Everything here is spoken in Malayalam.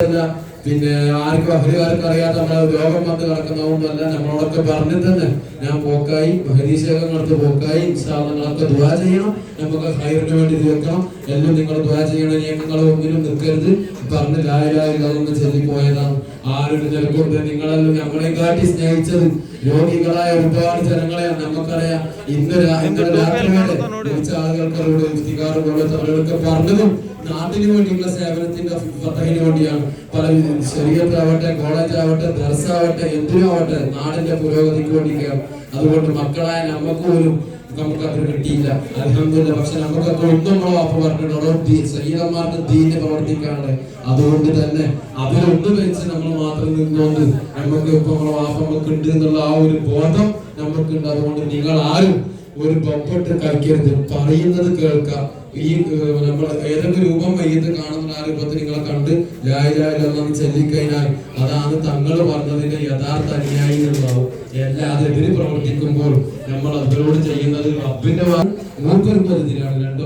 大哥 പിന്നെ ആർക്കും അഹരികാർക്ക് അറിയാത്ത നമ്മളെ രോഗം വന്ന് കിടക്കുന്നതുകൊണ്ടല്ല നമ്മളോടൊക്കെ പറഞ്ഞു തന്നെ ഞാൻ പോക്കായി ഹരീശേഖരങ്ങൾക്ക് പോക്കായി നിങ്ങളൊക്കെ ദുവാ ചെയ്യണം. നമുക്ക് ഹൈറിന് വേണ്ടി തീർക്കണം എല്ലാം നിങ്ങൾ ദുവാ ചെയ്യണം. നിങ്ങൾ ഒന്നിനും നിൽക്കരുത്. പറഞ്ഞ് ലായലായി അതൊന്ന് ചൊല്ലിപ്പോയതാണ്. ആരും ചിലക്കൊണ്ട് നിങ്ങളെല്ലാം ഞങ്ങളെ കാട്ടി സ്നേഹിച്ചത് രോഗികളായ ഒരുപാട് ജനങ്ങളെ നമുക്കറിയാം ഇന്ന് ഇന്നലെ രാത്രി വരെ പോലത്തെ പറഞ്ഞതും നാട്ടിന് വേണ്ടിയുള്ള സേവനത്തിന്റെ ഫതഹിന് വേണ്ടിയാണ്. പല ശരീരത്തിലാവട്ടെ കോളേജിലാവട്ടെ ആവട്ടെ ദർസ് എന്തിനും ആവട്ടെ നാടിന്റെ പുരോഗതിക്ക് വേണ്ടിയൊക്കെയാണ് അതുകൊണ്ട് മക്കളായ നമുക്ക് പോലും നമുക്ക് അത്ര കിട്ടിയില്ല. അലഹമില്ല പക്ഷെ നമുക്കൊക്കെ ഒന്നുമുള്ള അപ്പൊ പറഞ്ഞിട്ടുള്ളൂ ശരീരന്മാർക്ക് ദീന് പ്രവർത്തിക്കാണ്ട്. അതുകൊണ്ട് തന്നെ അതിലൊന്ന് വെച്ച് നമ്മൾ മാത്രം നിന്നുകൊണ്ട് നമുക്ക് ഇപ്പൊ നമ്മളെ വാപ്പ നമുക്ക് ഉണ്ട് എന്നുള്ള ആ ഒരു ബോധം നമുക്കുണ്ട്. അതുകൊണ്ട് നിങ്ങൾ ആരും ഒരു പൊപ്പിട്ട് കളിക്കരുത്. പറയുന്നത് കേൾക്കുക ഈ നമ്മൾ ഏതൊക്കെ രൂപം വൈകിട്ട് കാണുന്ന ആ രൂപത്തിൽ നിങ്ങളെ കണ്ട് ലായിലായില്ലെന്ന് ചൊല്ലിക്കഴിഞ്ഞാൽ അതാണ് തങ്ങൾ പറഞ്ഞതിന്റെ യഥാർത്ഥ അനുയായി എന്നുള്ളതാവും എല്ലാം പ്രവർത്തിക്കുമ്പോൾ നമ്മൾ അവരോട് ചെയ്യുന്നത് റബ്ബിന്റെ പരിധിയിലാണ് രണ്ടോ